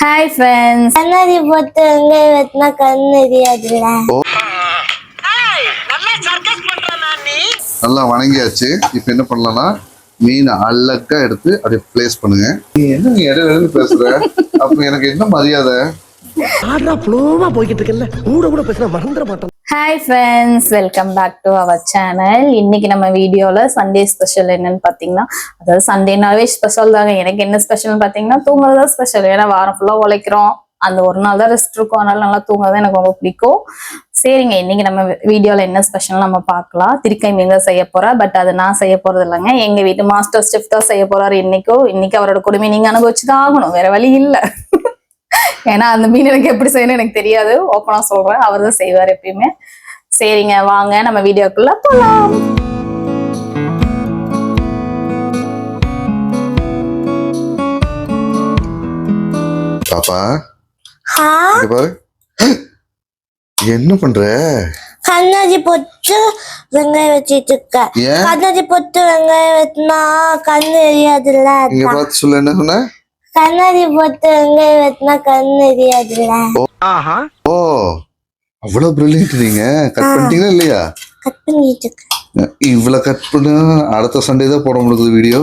Hi friends கண்ணாடி போட்டு வெங்காயம் வெட்டினா கண் எரியாதுல்ல நல்லா வணங்கியாச்சு. இப்போ என்ன பண்ணலாம்னா மீனை அழகா எடுத்து அப்படியே ப்ளேஸ் பண்ணுங்க. நீ என்ன நீ இடையில இடையில பேசுற? அப்ப எனக்கு என்ன மரியாதை? புலோமா போய்கிட்டு இருக்கல கூட கூட பேசினா மறந்துட மாட்டேன் hi friends welcome back to our channel இன்னைக்கு நம்ம வீடியோல சண்டே ஸ்பெஷல் என்னன்னு பாத்தீங்கன்னா அதாவது சண்டேனாவே ஸ்பெஷல் தாங்க. எனக்கு என்ன ஸ்பெஷல்னு பாத்தீங்கன்னா தூங்குறது தான் ஸ்பெஷல் ஏன்னா வாரம் ஃபுல்லா உழைக்கிறோம். அந்த ஒரு நாள் தான் ரெஸ்ட் இருக்கும். அதனால நல்லா தூங்குறது எனக்கு ரொம்ப பிடிக்கும். சரிங்க இன்னைக்கு நம்ம வீடியோல என்ன ஸ்பெஷல் நம்ம பார்க்கலாம். திருக்கை மீன் தான் செய்ய போறா பட் அது நான் செய்ய போறது இல்லைங்க. எங்க வீட்டு மாஸ்டர் ஸ்டெஃப் தான் செய்ய போறாரு இன்னைக்கும் இன்னைக்கு அவரோட கொடுமை நீங்க அனுபவிச்சுதான் ஆகணும். வேற வழி இல்லை. ஏன்னா அந்த மீன் எனக்கு எப்படி செய்யணும் எனக்கு தெரியாது. ஓப்பனா சொல்றேன். அவர் தான் செய்வார் எப்பயுமே. சரிங்க வாங்க நம்ம வீடியோக்குள்ள போலாம். பாப்பா. பாரு. என்ன பண்ற? கண்ணாடி போட்டு வெங்காயம் வச்சிட்டு இருக்க. கண்ணாடி போட்டு வெங்காயம் வெட்டினா கண் எரியாதுல்ல இங்க பார்த்து சொல்ல என்ன சொன்ன? கண்ணாடி போட்டு வெங்காயம் வெட்டினா கண் எரியாதுல்ல ஆஹா. ஓ அவ்வளவு பிரில்லியன்ட் நீங்க. கட் பண்ணிட்டீங்களா இல்லையா? கட் பண்ணிட்டு இவ்வளவு கட் பண்ண. அடுத்த சண்டே தான் போட முடியுது வீடியோ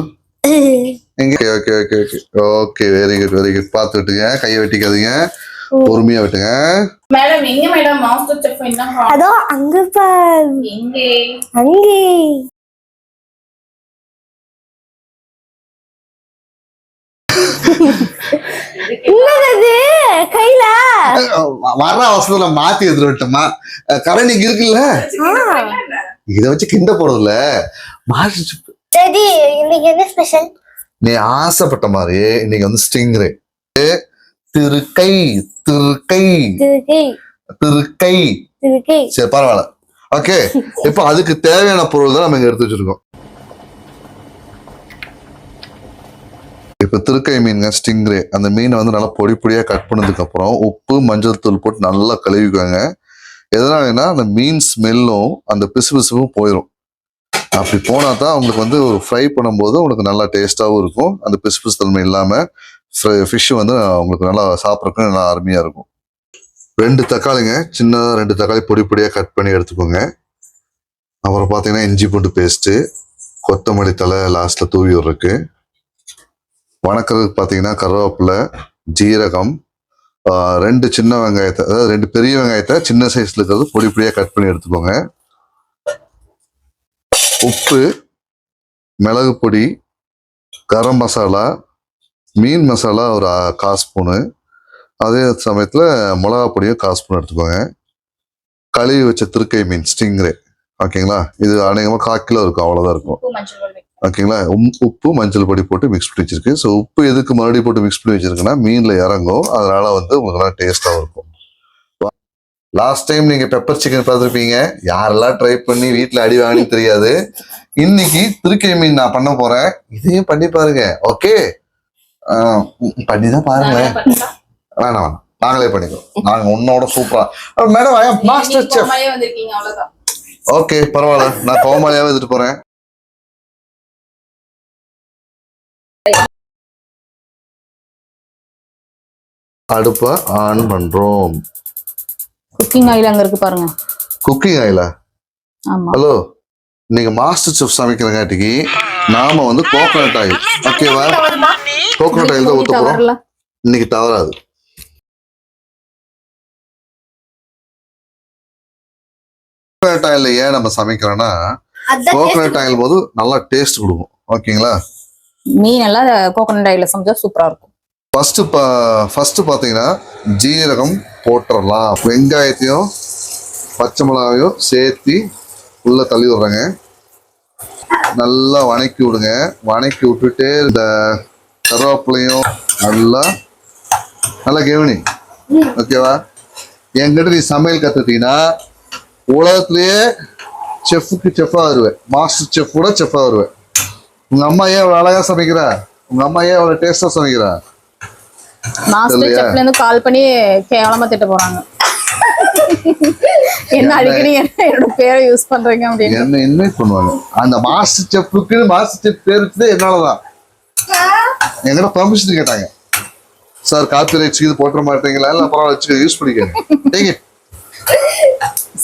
எங்க? Okay okay okay okay very good very good பார்த்து விட்டுங்க. கையை வெட்டிக்காதீங்க. பொறுமையா விட்டுங்க. மேடம் எங்க மேடம் மாஸ்டர் செஃப் என்ன அதோ அங்க பார். எங்கே? அங்கே. என்னது கையில வர்ற அவசரத்துல மாத்தி எடுத்துட்டு விட்டோமா கரண் இங்க இருக்குல்ல? இத வச்சு கிண்ட போறதுல சரி இன்னைக்கு என்ன ஸ்பெஷல் நீ ஆசைப்பட்ட மாதிரி இன்னைக்கு வந்து ஸ்டிங்ரே திருக்கை திருக்கை. திருக்கை. சரி பரவாயில்ல. ஓகே இப்போ அதுக்கு தேவையான பொருள் தான் நம்ம இங்க எடுத்து வச்சிருக்கோம். இப்போ திருக்கை மீனுங்க ஸ்டிங்ரே அந்த மீனை வந்து நல்லா பொடி பொடியா கட் பண்ணதுக்கு அப்புறம் உப்பு மஞ்சள் தூள் போட்டு நல்லா கழுவிக்குவாங்க எதனாலனா அந்த மீன் ஸ்மெல்லும் அந்த பிசு பிசுவும் போயிடும் அப்படி போனா தான் உங்களுக்கு வந்து ஒரு ஃப்ரை பண்ணும்போது உங்களுக்கு நல்லா டேஸ்டாகவும் இருக்கும். அந்த பிசு பிசு தன்மை இல்லாம ஃபிஷ் வந்து உங்களுக்கு நல்லா சாப்பிட்றதுக்கு நல்லா அருமையா இருக்கும். ரெண்டு தக்காளிங்க சின்னதாக ரெண்டு தக்காளி பொடி பொடியாக கட் பண்ணி எடுத்துக்கோங்க. அப்புறம் பார்த்தீங்கன்னா இஞ்சி பூண்டு பேஸ்ட்டு கொத்தமல்லி தலை லாஸ்ட்டில் தூவி விட்றதுக்கு. வணக்கிறதுக்கு பார்த்தீங்கன்னா கருவேப்பிலை ஜீரகம் ரெண்டு சின்ன வெங்காயத்தை அதாவது ரெண்டு பெரிய வெங்காயத்தை சின்ன சைஸில் இருக்கிறது பொடி பொடியாக கட் பண்ணி எடுத்துக்கோங்க. உப்பு மிளகு பொடி கரம் மசாலா மீன் மசாலா ஒரு கா ஸ்பூனு அதே சமயத்தில் மிளகா பொடியும் கால் ஸ்பூன் எடுத்துக்கோங்க. கழுவி வச்ச திருக்கை மீன் ஸ்டிங்ரே ஓகேங்களா இது அநேகமாக கால் கிலோ இருக்கும் அவ்வளோதான் இருக்கும். ஓகேங்களா? உம்- உப்பு மஞ்சள் பொடி போட்டு மிக்ஸ் பண்ணி வச்சிருக்கு ஸோ உப்பு எதுக்கு மறுபடியும் போட்டு மிக்ஸ் பண்ணி வச்சிருக்குன்னா மீனில் இறங்கும். அதனால வந்து உங்களுக்கு நல்லா டேஸ்ட்டாகவும் இருக்கும். லாஸ்ட் டைம் நீங்கள் பெப்பர் சிக்கன் பார்த்துருப்பீங்க. யாரெல்லாம் ட்ரை பண்ணி வீட்டில் அடி வாங்கினு தெரியாது. இன்னைக்கு திருக்கை மீன் நான் பண்ண போறேன். இதையும் பண்ணி பாருங்க. ஓகே பண்ணி தான் பாருங்களேன். வேணாம் வேணாம். நாங்களே பண்ணிக்கிறோம். நாங்க உன்னோட சூப்பரா மேடம் மாஸ்டர் செஃப் ஓகே பரவாயில்ல. நான் கோமாளியாவே எடுத்துட்டு போறேன். அடுப்பை ஆன் பண்றோம். குக்கிங் ஆயில் அங்க இருக்கு பாருங்க. குக்கிங் ஆயிலா ஆமா. ஹலோ நீங்க மாஸ்டர் செஃப் சமைக்கிறங்காட்டிக்கு நாம வந்து கோகனட் ஆயில் ஓகேவா கோகனட் ஆயில் தான் ஊத்த போறோம். இன்னைக்கு தவறாது. கோகனட் ஆயில் ஏன் நம்ம சமைக்கிறோம்னா கோகனட் ஆயில் போது நல்லா டேஸ்ட் கொடுக்கும். ஓகேங்களா மீன் எல்லாம் கோகோனட் ஆயில சமைச்சா சூப்பரா இருக்கும். ஃபர்ஸ்ட் ஃபர்ஸ்ட் பார்த்தீங்கன்னா ஜீரகம் போட்டுடலாம் வெங்காயத்தையும் பச்சை மிளகாயும் சேர்த்து உள்ள தள்ளி விடுறேங்க. நல்லா வணக்கி விடுங்க. வணக்கி விட்டுட்டு இந்த கருவேப்பிலையும் நல்லா நல்லா கவனி. ஓகேவா? என்கிட்ட நீ சமையல் கத்துட்டீங்கன்னா உலகத்திலேயே செஃப்புக்கு செஃப்பாக வருவேன். மாஸ்டர் செஃப் கூட செஃப்பாக வருவேன். உங்க அம்மா ஏன் அவ்வளோ அழகா சமைக்கிறா? உங்க அம்மா ஏன் அவ்வளோ டேஸ்டா சமைக்கிறா? மாஸ்டர்? செஃப்ல இருந்து கால் பண்ணி கேவலமா திட்ட போறாங்க. என்ன அடிக்கடி என்ன- என்னோட பேரை யூஸ் பண்றீங்க அப்படின்னு. என்ன இன்வைட் பண்ணுவாங்க? அந்த மாஸ்டர் செஃப்புக்கு மாஸ்டர் செஃப் பேர் வச்சதே என்னாலதான்? என்கிட்ட பர்மிஷன் கேட்டாங்க. சார் காப்பி ரைட்ஸ் இது போட்டுற மாட்டீங்களா? இல்ல வச்சு யூஸ் பண்ணிக்கங்க.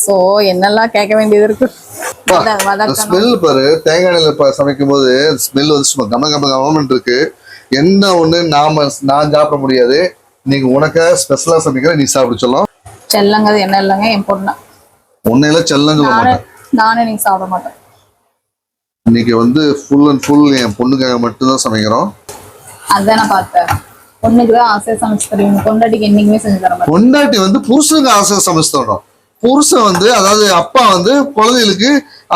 சோ என்னெல்லாம் கேட்க வேண்டியது இருக்கு? ஸ்மெல் பாரு தேங்காய் எண்ணெயில சமைக்கும் போது ஸ்மெல் வந்து சும்மா கம கம கவர்மெண்ட் இருக்கு. என்ன ஒண்ணு நாம நான் சாப்பிட முடியாது. நீங்க உனக்காக ஸ்பெஷலா சமைக்கிற நீ சாப்பிட சொல்லும் செல்லங்கிறது என்ன இல்லைங்க என் பொண்ணு உன்னையில செல்லம் சொல்ல நானு மாட்டேன் நானும் நீங்க சாப்பிட மாட்டேன். இன்னைக்கு வந்து ஃபுல் அண்ட் ஃபுல் என் பொண்ணுக்காக மட்டும்தான் சமைக்கிறோம். அதான் நான் பார்த்தேன். பொண்ணுக்கு தான் ஆசையா சமைச்சு தருவீங்க. பொண்டாட்டிக்கு என்னைக்குமே செஞ்சு தர மாட்டேன் பொண்டாட்டி வந்து புருஷனுக்கு ஆசையா சமைச்சு தரணும். புருஷன் வந்து அதாவது அப்பா வந்து குழந்தைகளுக்கு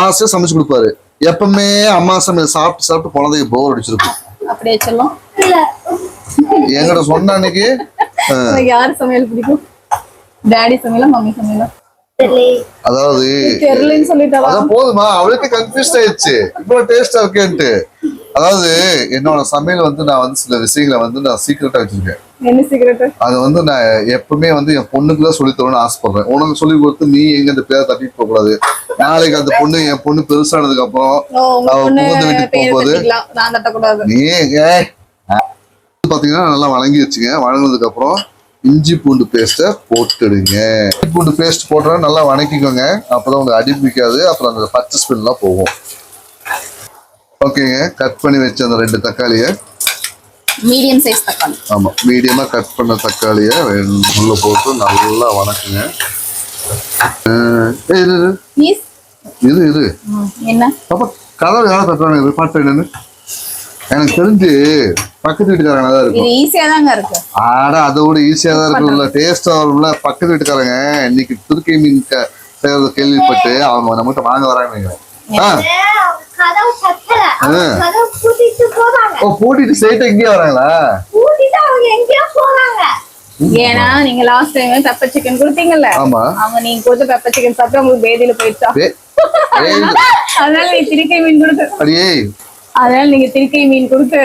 ஆசையா சமைச்சு கொடுப்பாரு. எப்பவுமே அம்மா சமையல் சாப்பிட்டு சாப்பிட்டு குழந்தைக்கு போர் அடிச்சிருக்கும். அப்படியே செல்லும். என்கிட்ட சொன்ன அன்னைக்கு யாரு சமையல் பிடிக்கும்? டாடி சமையலா மம்மி சமையலா? அதாவது தெரியலன்னு போதுமா. அவளுக்கு கன்ஃபியூஸ் ஆயிடுச்சு. இவ்வளவு டேஸ்டா இருக்கேன்ட்டு. அதாவது என்னோட சமையல் வந்து நான் வந்து சில விஷயங்களை வந்து நான் சீக்கிரட்டா வச்சிருக்கேன். அதை வந்து நான் எப்பவுமே வந்து என் பொண்ணுக்கு தான் சொல்லி தரணும்னு ஆசைப்படுறேன். உனக்கு சொல்லி கொடுத்து நீ எங்க இந்த பேரை தட்டிட்டு போக கூடாது. நாளைக்கு அந்த பொண்ணு என் பொண்ணு பெருசானதுக்கு அப்புறம் புகுந்த வீட்டுக்கு போகும்போது நீ பாத்தீங்கன்னா நல்லா வழங்கி வச்சுங்க வழங்கினதுக்கு அப்புறம் இஞ்சி பூண்டு பேஸ்ட்டை போட்டுடுங்க. இஞ்சி பூண்டு பேஸ்ட் போட்டா நல்லா வணக்கிக்கோங்க. அப்பதான் உங்களுக்கு அடி பிடிக்காது. அப்புறம் அந்த பச்சை ஸ்மெல்லாம் போகும். ஓகேங்க. கட் பண்ணி வச்ச அந்த ரெண்டு தக்காளியை. மீடியம் சைஸ் தக்காளி. ஆமா மீடியமா கட் பண்ண தக்காளியை உள்ள போட்டு நல்லா வணக்குங்க. இரு இரு என்ன? பாப்பா கதவு யாரும் தட்டுறாங்க இது பாட்டு என்னன்னு? எனக்கு தெரிஞ்சு பக்கத்து வீட்டுக்காரங்க தான் இருக்கும். இது ஈஸியா தாங்க இருக்கு. ஆட அதை விட ஈஸியா தான் இருக்கும்ல. டேஸ்டா வரும்ல. பக்கத்து வீட்டுக்காரங்க இன்னைக்கு துருக்கை மீன் செய்யறது கேள்விப்பட்டு அவங்க நம்மகிட்ட வாங்க வராங்க பூட்டிட்டு ஸ்ட்ரைட்டா இங்கே வராங்களா? பூட்டிட்டு அவங்க எங்கேயோ போறாங்க ஏன்னா நீங்க லாஸ்ட் டைம் பெப்பர் சிக்கன் கொடுத்தீங்கல்ல? ஆமா. அவங்க நீங்க கொடுத்த பெப்பர் சிக்கன் சாப்பிட்டு உங்களுக்கு பேதியில போயிடுச்சா? அதனால நீ திருக்கை மீன் கொடுத்து. அடியே. அதனால நீங்க திருக்கை மீன் கொடுத்து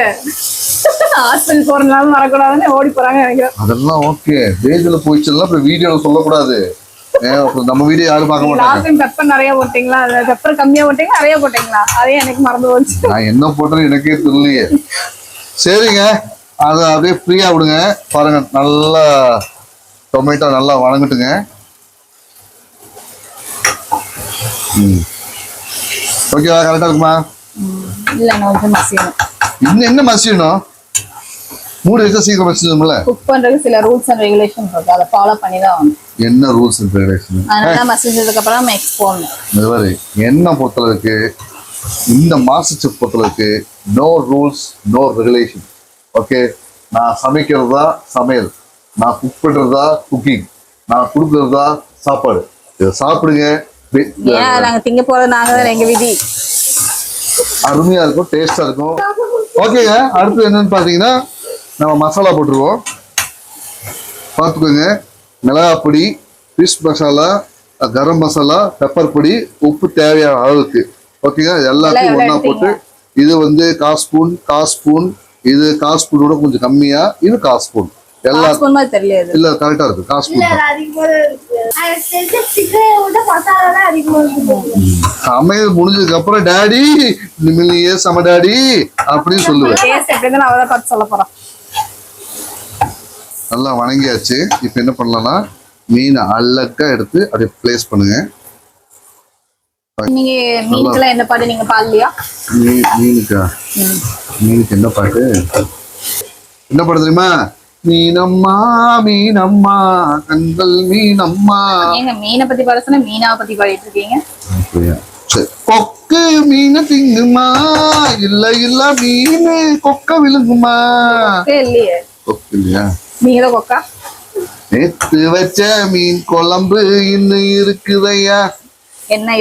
ஹாஸ்பிட்டல் போறதுனால வரக்கூடாதுன்னு ஓடி போறாங்க நினைக்கிறேன். அதெல்லாம் ஓகே பேஜ்ல போயிடுச்சுன்னா அப்புறம் வீடியோல சொல்லக்கூடாது. நம்ம வீடியோ யாரும் பார்க்க மாட்டாங்க. பெப்பர் நிறைய போட்டீங்களா? பெப்பர் கம்மியா போட்டீங்களா? நிறைய போட்டீங்களா? அதே எனக்கு மறந்து போச்சு. நான் என்ன போட்டேன்னு எனக்கே தெரியலையே. சரிங்க. அதை அப்படியே ஃப்ரீயா விடுங்க. பாருங்க நல்லா டொமேட்டோ நல்லா வணங்கட்டுங்க. ஓகேவா கரெக்டா இருக்குமா? இல்ல நான் இன்னும் என்ன மசியணும்? மூடி வச்சா சீக்கிரம் மசிடும்ல குக் பண்றதுக்கு சில ரூல்ஸ் அண்ட் ரெகுலேஷன் இருக்கு. அதை ஃபாலோ பண்ணி தான் ஆகணும். என்ன ரூல்ஸ் அண்ட் ரெகுலேஷன் அதனால மசிஞ்சதுக்கு அப்புறம் நம்ம எக்ஸ் போடணும் இந்த மாதிரி என்ன பொறுத்தளவுக்கு இந்த மாஸ்டர் செஃப் பொறுத்தளவுக்கு no rules no regulation okay நான் சமைக்கிறதா சமையல். நான் குக் பண்றதா குக்கிங் நான் கொடுக்கறதா சாப்பாடு. இதை சாப்பிடுங்க. நாங்க திங்க போறது நாங்க தான் எங்க விதி? அருமையா இருக்கும் டேஸ்டா இருக்கும். ஓகேங்க அடுத்து என்னன்னு பாத்தீங்கன்னா நம்ம மசாலா போட்டுருவோம். பார்த்துக்கோங்க. மிளகாய் பொடி ஃபிஷ் மசாலா கரம் மசாலா பெப்பர் பொடி உப்பு தேவையான அளவுக்கு. ஓகேங்க இது எல்லாத்தையும் எவ்வளவு போட்டு இது வந்து கால் ஸ்பூன் கால் ஸ்பூன் இது கால் ஸ்பூனோட கொஞ்சம் கம்மியா இது கால் ஸ்பூன். எல்லா இல்ல கரெக்டா இருக்கு கால் ஸ்பூன் சமையல் முடிஞ்சதுக்கு அப்புறம் டாடி இனிமேல் நீயே சம டாடி அப்படின்னு சொல்லுவேன் டேஸ்ட் எப்படி தான் அவதான் பார்த்து சொல்ல போறோம் நல்லா வணங்கியாச்சு. இப்போ என்ன பண்ணலாம்னா மீன் அழகா எடுத்து அப்படியே ப்ளேஸ் பண்ணுங்க. நீங்க மீனுக்கெல்லாம் என்ன பாட்டு? நீங்க பாடலையா? மீன் மீனுக்கா? மீனுக்கு என்ன பாட்டு? என்ன பாட்டு தெரியுமா? மீனம்மா மீனம்மா கண்கள் மீனம்மா. ஏங்க மீனை பத்தி பாட சொன்னா மீனாவை பத்தி பாடிட்டு இருக்கீங்க? அப்படியா? சரி. கொக்கு மீனை திங்குமா இல்ல இல்ல மீனு கொக்க விழுங்குமா? இல்லையே. கொக்கு இல்லையா? நீங்க தான் கொக்கா நேத்து வச்ச மீன் குழம்பு இன்னும் இருக்குதையா? என்ன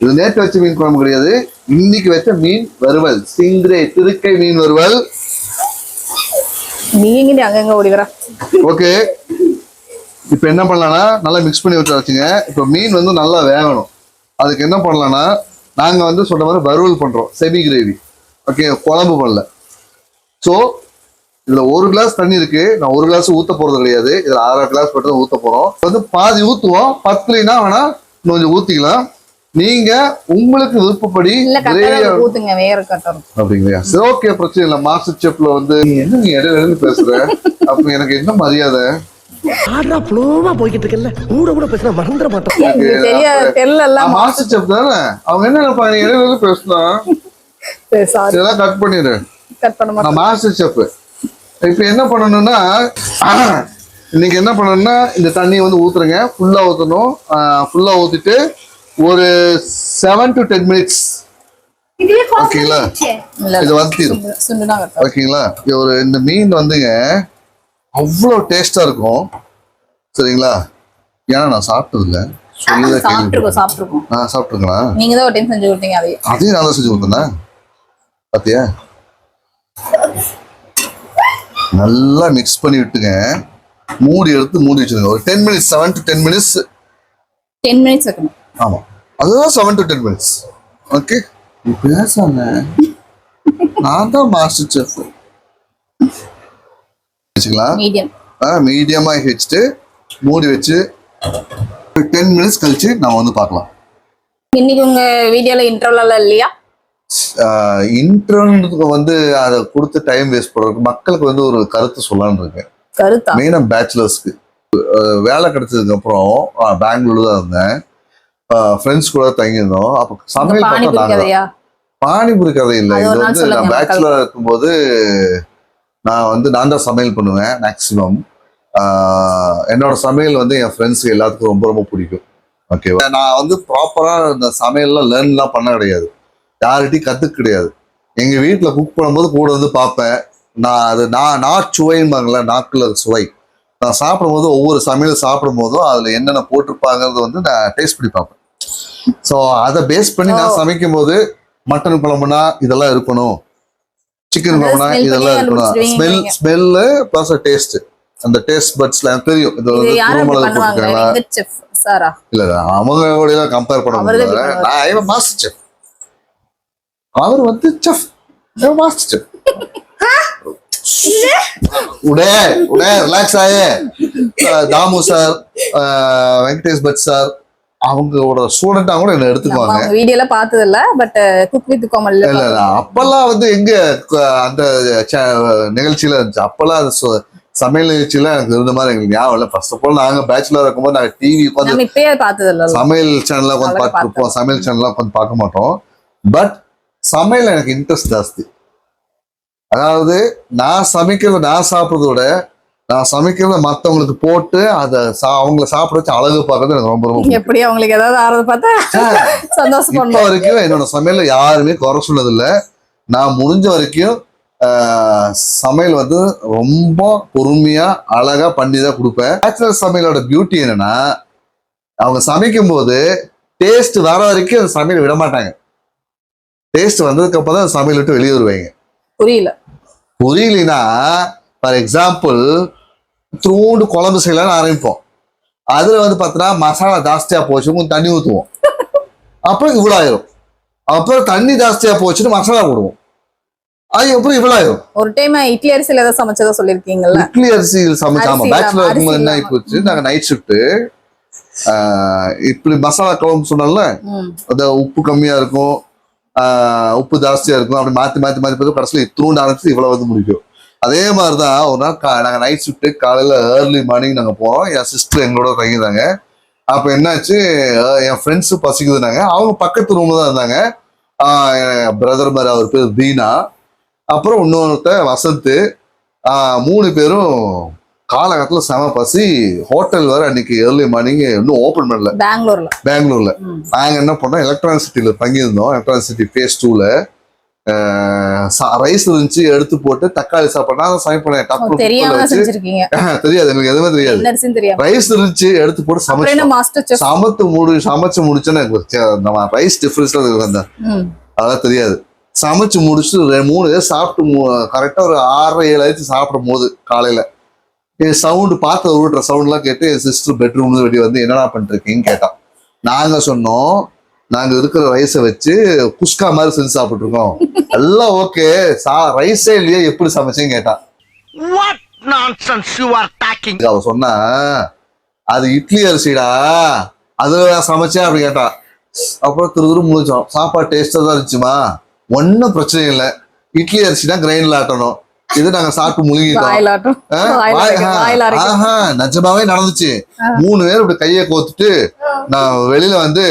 இது நேற்று வச்ச மீன் குழம்பு கிடையாது. இன்னைக்கு வச்ச மீன் வறுவல். சிங்கிரே திருக்கை மீன் வறுவல். நீங்க அங்கங்க ஓடிவர. ஓகே. இப்போ என்ன பண்ணலாம்னா நல்லா மிக்ஸ் பண்ணி வச்சாச்சுங்க இப்போ மீன் வந்து நல்லா வேகணும். அதுக்கு என்ன பண்ணலாம்னா நாங்க வந்து சொன்ன மாதிரி வறுவல் பண்றோம். செமி கிரேவி ஓகே குழம்பு பண்ணல. ஸோ இதுல ஒரு கிளாஸ் தண்ணி இருக்கு. நான் ஒரு கிளாஸ் ஊத்த போறது கிடையாது. இதுல ஆறு கிளாஸ் மட்டும் தான் ஊத்த போறோம். வந்து பாதி ஊத்துவோம். பத்துலினா வேணா இன்னும் கொஞ்சம் ஊத்திக்கலாம். நீங்க உங்களுக்கு விருப்பப்படி அப்படிங்களா? சரி ஓகே பிரச்சனை இல்லை. மாஸ்டர் செஃப்ல வந்து என்ன நீ இடையில இடையில பேசுற? அப்ப எனக்கு என்ன மரியாதை? ஆடுறா புலோமா போய்கிட்டு இருக்கல கூட கூட பேசினா மறந்துட மாட்டோம். இது தெரியாது. தெரியல நான் மாஸ்டர் செஃப் தானே? அவங்க என்ன நினைப்பாங்க? நீ இடையில இதெல்லாம் கட் பண்ணிடு. கட் பண்ண மாட்டேன் மாஸ்டர் செஃப் இப்போ என்ன பண்ணணும்னா இன்னைக்கு என்ன பண்ணணும்னா இந்த தண்ணியை வந்து ஊத்துறங்க. ஃபுல்லா ஊத்தணும். ஃபுல்லா ஊத்திட்டு ஒரு செவன் டு டென் மினிட்ஸ் ஓகேங்களா இல்ல இது கட்டரம் ஓகேங்களா இது ஒரு இந்த மீன் வந்துங்க அவ்வளோ டேஸ்டா இருக்கும். சரிங்களா? ஏன்னா நான் சாப்பிட்டது இல்லை சொல்லிதான் கேள்வி சாப்பிட்டுருக்கோம் சாப்பிட்டுருக்கோம் நான் சாப்பிட்டுருங்களா நீங்க தான் ஒரு டைம் செஞ்சு கொடுத்தீங்க அதையே. அதையும் நான் தான் செஞ்சு கொடுத்தேன்? பாத்தியா? நல்லா மிக்ஸ் பண்ணி விட்டுங்க. மூடி எடுத்து மூடி வச்சிருங்க. ஒரு ten minutes seven to ten minutes ten minutes வைக்கணும். ஆமா. அதுதான் seven to ten minutes okay பேசாம. நான் தான் மாஸ்டர் செஃப் வச்சுக்கலாம் மீடியம் மீடியமாக வச்சுட்டு மூடி வச்சு டென் மினிட்ஸ் கழிச்சு நம்ம வந்து பார்க்கலாம். இன்னைக்கு உங்க வீடியோல இன்டர்வல் இல்லையா? இன்டர்னுக்கு வந்து அதை கொடுத்து டைம் வேஸ்ட் பண்ணுறதுக்கு மக்களுக்கு வந்து ஒரு கருத்து சொல்லலாம்னு இருக்கேன். கருத்தா? மெயினாக பேச்சுலர்ஸ்க்கு வேலை கிடைச்சதுக்கு அப்புறம் ஆஹ், பெங்களூர்ல தான் இருந்தேன். ஃப்ரெண்ட்ஸ் கூட தங்கியிருந்தோம். அப்போ சமையல் பார்த்தா பானிபூரி நாங்க கதையா? பானிபுரி கதை இல்லை. இது வந்து நான் மக்களுக்கு. பேச்சுலர் இருக்கும்போது நான் வந்து நான் தான் சமையல் பண்ணுவேன் மேக்சிமம் என்னோட சமையல் வந்து என் ஃப்ரெண்ட்ஸுக்கு எல்லாத்துக்கும் ரொம்ப ரொம்ப பிடிக்கும். ஓகேவா நான் வந்து ப்ராப்பராக இந்த சமையல்லாம் லேர்ன்லாம் பண்ண கிடையாது. யார்கிட்டையும் கற்றுக்க கிடையாது. எங்கள் வீட்டில் குக் பண்ணும்போது கூட வந்து பார்ப்பேன். நான் அது நான் நாச்சுவைம்பாங்களே நாக்கில் சுவை. நான் சாப்பிடும்போது ஒவ்வொரு சமையல் சாப்பிடும் போதும் அதில் என்னென்ன போட்டிருப்பாங்கிறது வந்து நான் டேஸ்ட் பண்ணி பார்ப்பேன். ஸோ அதை பேஸ் பண்ணி நான் ஓ. சமைக்கும் போது மட்டன் குழம்புனா இதெல்லாம் இருக்கணும். சிக்கன் குழம்புனா இதெல்லாம் இருக்கணும். ஸ்மெல். ஸ்மெல்லு ப்ளஸ் டேஸ்ட் அந்த டேஸ்ட் பட்ஸ்ல எனக்கு தெரியும். இது வந்து குருமிளகு போட்டுருக்காங்களா? இல்ல இல்ல, அவங்க கூட எல்லாம் கம்பேர் பண்ண முடியல நான் மாஸ்டர் செஃப் அவர் வந்து செஃப் மாஸ்டர் செஃப் உடே உடே ரிலாக்ஸ் ஆயே Damu sir Venkatesh but sir அவங்களோட ஸ்டூடெண்டா கூட என்ன எடுத்துக்குவாங்க. வீடியோல பார்த்தது இல்ல பட் குக் வித் கோமல் இல்ல இல்ல அப்பெல்லாம் வந்து எங்க அந்த நிகழ்ச்சியில இருந்துச்சு. அப்பெல்லாம் அது சமையல் நிகழ்ச்சியில எனக்கு இருந்த மாதிரி எங்களுக்கு ஞாபகம் இல்லை. ஃபர்ஸ்ட் ஆஃப் ஆல் நாங்க பேச்சுலர் இருக்கும்போது நாங்க டிவி உட்காந்து சமையல் சேனல்ல உட்காந்து இருப்போம். சமையல் சேனல்ல உட்காந்து பார்க்க மாட்டோம். பட் சமையல் எனக்கு இன்ட்ரெஸ்ட் ஜாஸ்தி. அதாவது நான் சமைக்கிறத நான் சாப்பிட்றத விட நான் சமைக்கிறத மத்தவங்களுக்கு போட்டு அதை சா- அவங்கள சாப்பிட வச்சு அழகு பார்க்கறது எனக்கு ரொம்ப ரொம்ப. எப்படி அவங்களுக்கு ஏதாவது ஆறது பார்த்தா இப்போ சந்தோஷப்படணும் வரைக்கும் என்னோட சமையல்ல யாருமே குறை சொன்னதில்ல நான் முடிஞ்ச வரைக்கும் சமையல் வந்து ரொம்ப பொறுமையா அழகா பண்ணி தான் கொடுப்பேன். பேச்சுலர் சமையலோட பியூட்டி என்னன்னா அவங்க சமைக்கும் போது டேஸ்ட் வர வரைக்கும் அந்த சமையல் விட மாட்டாங்க டேஸ்ட் வந்ததுக்கு அப்புறம் தான் சமையல் விட்டு வெளியே வருவாங்க. புரியல. புரியலனா ஃபார் எக்ஸாம்பிள் தூண்டு குழம்பு செய்யலாம்னு ஆரம்பிப்போம். அதுல வந்து பார்த்தீங்கன்னா மசாலா ஜாஸ்தியா போச்சு கொஞ்சம் தண்ணி ஊற்றுவோம் அப்புறம் இவ்வளோ ஆயிரும் அப்புறம் தண்ணி ஜாஸ்தியா போச்சுன்னு மசாலா போடுவோம். அது அப்புறம் இவ்வளோ ஆயிரும் ஒரு டைம் இட்லி அரிசியில ஏதாவது சமைச்சதா சொல்லிருக்கீங்கல்ல இட்லி அரிசி சமைச்சு ஆமா அரிசி இல்லாம, பேச்சுலர் இருக்கும்போது என்ன ஆகி போச்சு நாங்க நைட் ஷிஃப்ட் இப்படி மசாலா குழம்பு சொன்னோம்ல ம். அந்த உப்பு கம்மியா இருக்கும் உப்பு ஜாஸ்தியா இருக்கும். அப்படி மாத்தி மாத்தி மாத்தி பார்த்து கடைசியில் இத்தூண்டு ஆரம்பிச்சு இவ்வளவு வந்து முடிக்கும். அதே மாதிரி தான் ஒரு நாள் கா நாங்கள் நைட் ஷிஃப்ட்டு காலையில் ஏர்லி மார்னிங் நாங்கள் போகிறோம் என் சிஸ்டர் எங்களோட தங்கியிருந்தாங்க அப்போ என்னாச்சு என் ஃப்ரெண்ட்ஸு பசிக்குதுனாங்க அவங்க பக்கத்து ரூமில் தான் இருந்தாங்க. என் பிரதர் மாதிரி அவர் பேர் தீனா அப்புறம் இன்னொருத்த வசந்த். மூணு பேரும் காலகட்டத்தில் செம பசி. ஹோட்டல் வேற அன்னைக்கு ஏர்லி மார்னிங் இன்னும் ஓப்பன் பண்ணல. பெங்களூர்ல. பெங்களூர்ல. ம். நாங்க என்ன பண்ணோம்? எலக்ட்ரானிக் தங்கியிருந்தோம். எலக்ட்ரானிக் சிட்டி ஃபேஸ் டூல ரைஸ் இருந்துச்சு எடுத்து போட்டு தக்காளி சாப்பாடு. நான் சமைப்பேன் டப்பு தெரியாது. எனக்கு எதுவுமே தெரியாது. ரைஸ் இருந்துச்சு எடுத்து போட்டு செஃப் சமைத்து முடி சமைச்சு முடிச்சோன்னு எனக்கு நம்ம ரைஸ் டிஃபரன்ஸ்ல அந்த. அதெல்லாம் தெரியாது. சமைச்சு முடிச்சு மூணு பேர் சாப்பிட்டு கரெக்டா ஒரு ஆறரை ஏழு ஆயிடுச்சு சாப்பிடும் போது காலையில. என் சவுண்டு பார்த்து விடுற சவுண்ட்லாம் கேட்டு என் சிஸ்டர் பெட்ரூம்ல வெளியே வந்து என்னடா பண்ணிருக்கீங்கன்னு கேட்டான் நாங்க சொன்னோம் நாங்க இருக்கிற ரைஸை வச்சு குஸ்கா மாதிரி செஞ்சு சாப்பிட்டு இருக்கோம் எல்லாம் ஓகே சா ரைஸே இல்லையே எப்படி சமைச்சேன்னு கேட்டான்? அவ சொன்னா அது இட்லி அரிசிடா அதுல நான் சமைச்சேன் அப்படி கேட்டான் அப்புறம் திரு திரு முடிச்சோம் சாப்பாடு டேஸ்டா தான் இருந்துச்சுமா? ஒன்றும் பிரச்சனை இல்லை. இட்லி அரிசினா கிரைண்ட்ல ஆட்டணும். இது நாங்க சாப்பிட்டு முழுங்கிட்டோம் நிஜமாவே நடந்துச்சு. மூணு பேர் இப்படி கையை கோத்துட்டு நான் வெளியில வந்து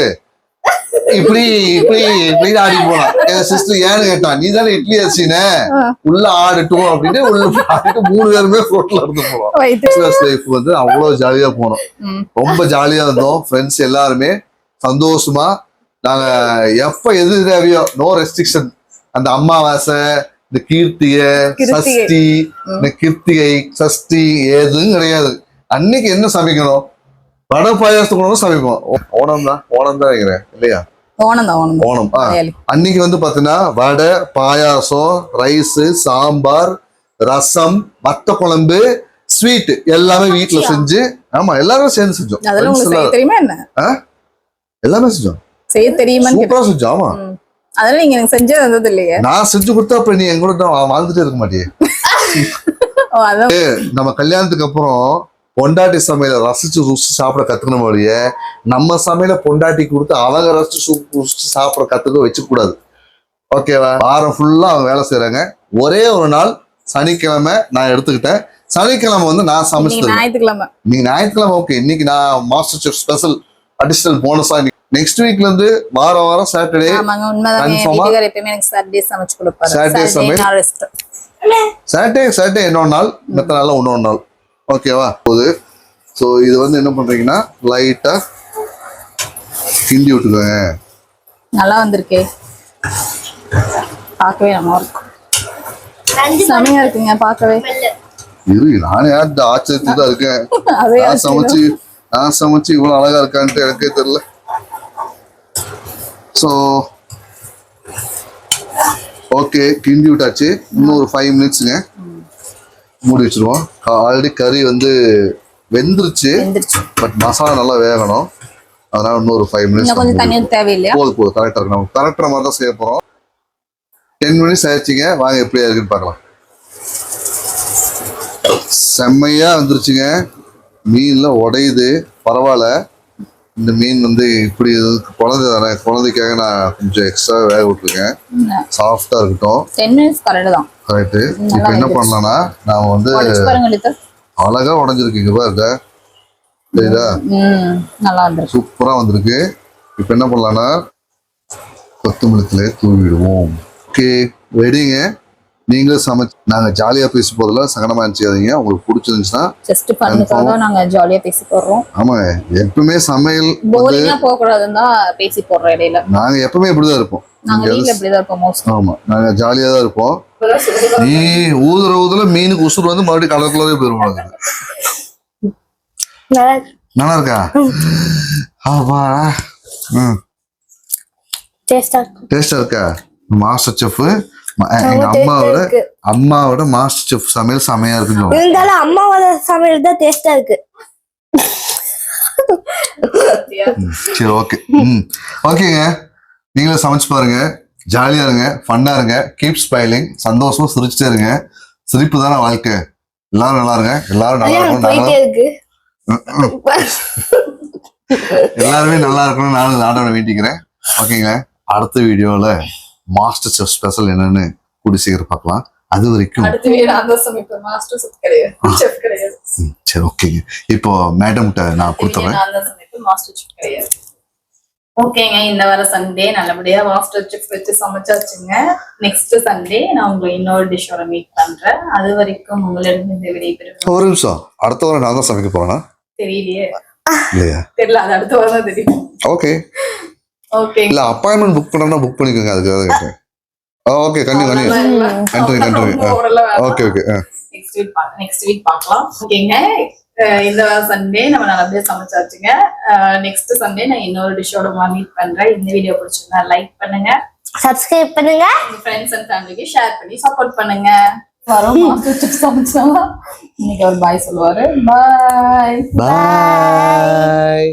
இப்படி இப்படி இப்படி ஆடி போனான் என் சிஸ்டர் ஏன்னு கேட்டான் நீ தானே இட்லி அரிசினே உள்ள ஆடட்டும் அப்படின்னு உள்ள ஆடிட்டு மூணு பேருமே ரோட்ல இருந்து போனோம். லைஃப் வந்து அவ்வளவு ஜாலியா போனோம். ரொம்ப ஜாலியா இருந்தோம். ஃப்ரெண்ட்ஸ் எல்லாருமே சந்தோஷமா. நாங்க எப்ப எது தேவையோ நோ ரெஸ்ட்ரிக்ஷன் அந்த அமாவாசை இந்த கீர்த்திய. சஷ்டி இந்த கிருத்திகை சஷ்டி எதுவும் கிடையாது. அன்னைக்கு என்ன சமைக்கணும்? வடை பாயாசத்துக்கு சமைப்போம். ஓணம் தான் ஓணம் தான் நினைக்கிறேன் இல்லையா ஓணம். ஓணம். அன்னைக்கு வந்து பாத்தீங்கன்னா வடை பாயாசம் ரைஸ் சாம்பார் ரசம் வத்த குழம்பு ஸ்வீட் எல்லாமே வீட்ல செஞ்சு ஆமா எல்லாருமே சேர்ந்து செஞ்சோம். எல்லாம் தெரியுமா என்ன? எல்லாமே செஞ்சோம். செய்ய கேட்டேன். சூப்பரா செஞ்சோம் ஆமா. அதெல்லாம் நீங்க எனக்கு செஞ்சது வந்தது இல்லையே நான் செஞ்சு கொடுத்தா அப்புறம் நீ எங்க கூட வாழ்ந்துட்டே இருக்க மாட்டியே. நம்ம கல்யாணத்துக்கு அப்புறம் பொண்டாட்டி சமையல ரசிச்சு ருசிச்சு சாப்பிட கத்துக்கணும் வழிய நம்ம சமையல பொண்டாட்டி கொடுத்து அவங்க ரசிச்சு ருசிச்சு சாப்பிட கத்துக்க வச்சுக்க கூடாது. ஓகேவா வாரம் ஃபுல்லா அவங்க வேலை செய்றாங்க. ஒரே ஒரு நாள் சனிக்கிழமை நான் எடுத்துக்கிட்டேன். சனிக்கிழமை வந்து நான் சமைச்சு ஞாயிற்றுக்கிழமை. நீங்க ஞாயிற்றுக்கிழமை ஓகே இன்னைக்கு நான் மாஸ்டர் செஃப் ஸ்பெஷல் அடிஷனல் போனஸா நெக்ஸ்ட் வீக்ல இருந்து வாரம் வாரம் சாட்டர்டே ஆமாங்க உண்மைதான்? வீட்டுக்காரர் எனக்கு சாட்டர்டே சமைச்சு கொடுப்பாரு. Rest. சாட்டர்டே சாட்டர்டே இன்னொரு நாள் மற்ற நாள்ல இன்னொரு நாள். ஓகேவா போது ஸோ இது வந்து என்ன பண்றீங்கன்னா லைட்டா கிண்டி விட்டுக்கோங்க. நல்லா வந்திருக்கே. பார்க்கவே நல்லா இருக்கும் செமையா இருக்குங்க பார்க்கவே. இரு நானே ஆச்சரியத்துல தான் இருக்கேன். நான் சமைச்சு நான் சமைச்சு இவ்வளவு அழகா இருக்கான்ட்டு எனக்கே தெரியல. ஸோ ஓகே கிண்டி விட்டாச்சு. இன்னும் ஒரு ஃபைவ் மினிட்ஸுங்க மூடி வச்சிருவோம். ஆல்ரெடி கறி வந்து வெந்துருச்சு. பட் மசாலா நல்லா வேகணும். அதனால இன்னும் ஒரு ஃபைவ் கொஞ்சம் தண்ணி மினிட்ஸ் தேவையில்லையா போதும் போதும் கரெக்டாக இருக்கு. நம்ம கரெக்டாக மாதிரி தான் செய்ய போகிறோம் டென் மினிட்ஸ் ஆயிடுச்சுங்க. வாங்க எப்படியா இருக்குன்னு பார்க்கலாம். செம்மையா வந்துருச்சுங்க. மீன்ல உடையுது. பரவாயில்ல. இந்த மீன் வந்து இப்படி. குழந்தை தானே? குழந்தைக்காக நான் கொஞ்சம் எக்ஸ்ட்ரா வேக விட்டுருக்கேன். சாஃப்டா இருக்கட்டும். டென் மினிட்ஸ் கரெக்ட் தான். கரெக்டு இப்போ என்ன பண்ணலாம்னா நான் வந்து அழகா உடஞ்சிருக்கீங்க பாருங்க. சரிதா ம் நல்லா வந்திருக்கு. சூப்பரா வந்திருக்கு. இப்போ என்ன பண்ணலாம்னா கொத்தமல்லி தூவிடுவோம் ஓகே ரெடிங்க நீங்களும் சமைச்சு நாங்க ஜாலியா பேச போதில் சங்கடமா நினச்சிக்காதீங்க உங்களுக்கு பிடிச்சிருந்துச்சுன்னா ஜஸ்ட் பண்ணுக்காக நாங்க ஜாலியா பேசி போடுறோம். ஆமா எப்பவுமே சமையல் போரிங்கா போக கூடாதுன்னு தான் பேசி போடுறோம் இடையில. நாங்க எப்பவுமே இப்படிதான் இருப்போம். நாங்க வீட்ல இப்படிதான் இருப்போம் மோஸ்ட் ஆமா. நாங்க ஜாலியா தான் இருப்போம். நீ ஊதுற ஊதுல மீனுக்கு உசுறு வந்து மறுபடியும் கடற்குள்ளே போயிருவோம் அது. நல்லா இருக்கு. நல்லா இருக்கா ஆப்பா ம். டேஸ்டா இருக்கு. டேஸ்டா இருக்கா? Master chef. எங்க அம்மாவோட. அம்மாவோட மாஸ்டர் செஃப் சமையல் செமையா இருக்குன்னு. இருந்தாலும் அம்மாவோட சமையல் தான் டேஸ்டா இருக்கு. சரி ஓகே ம் ஓகேங்க நீங்களும் சமைச்சு பாருங்க. ஜாலியா இருங்க ஃபன்னா இருங்க. கீப் ஸ்மைலிங் சந்தோஷமா சிரிச்சுட்டே இருங்க. சிரிப்பு தானே வாழ்க்கை. எல்லாரும் நல்லா இருங்க. எல்லாரும் நல்லா இருக்கணும் எல்லாருமே நல்லா இருக்கணும் நானும் நாடோட வேண்டிக்கிறேன். ஓகேங்க அடுத்த வீடியோல மாஸ்டர் செஃப் ஸ்பெஷல் என்னன்னு கூடி சீக்கிரம் பார்க்கலாம். அது வரைக்கும் சரி ஓகேங்க இப்போ மேடம்கிட்ட நான் கொடுத்துறேன். ஓகேங்க இந்த வர சண்டே நல்லபடியா மாஸ்டர் செஃப் வச்சு சமைச்சாச்சுங்க. நெக்ஸ்ட் சண்டே நான் உங்களை இன்னொரு டிஷ்ஷோட மீட் பண்றேன். அது வரைக்கும் உங்களிடம் இந்த விடைபெறும் ஒரு நிமிஷம். அடுத்த வாரம் நான் தான் சமைக்க போறேன்னா தெரியலையே. இல்லையா? தெரியல அது அடுத்த வாரம் தான் தெரியும். ஓகே இல்ல அப்பாயின்மெண்ட் புக் பண்ணா புக் பண்ணிக்கோங்க அதுக்காக தான் கேட்டேன். ஓகே கண்டிப்பா கண்டிப்பா continue. Okay okay next week next week பார்க்கலாம். ஓகேங்க இந்த சண்டே நம்ம நல்லபடியா சமைச்சாச்சுங்க நெக்ஸ்ட் சண்டே நான் இன்னொரு டிஷ்ஷோட மீட் பண்றேன். இந்த வீடியோ பிடிச்சிருந்தா லைக் பண்ணுங்க. சப்ஸ்கிரைப் பண்ணுங்க. உங்க ஃப்ரெண்ட்ஸ் அண்ட் ஃபேமிலிக்கு ஷேர் பண்ணி சப்போர்ட் பண்ணுங்க. வரோம். சமைச்சாலும். இன்னைக்கு அவர் பாய் சொல்லுவாரு. பாய் பாய்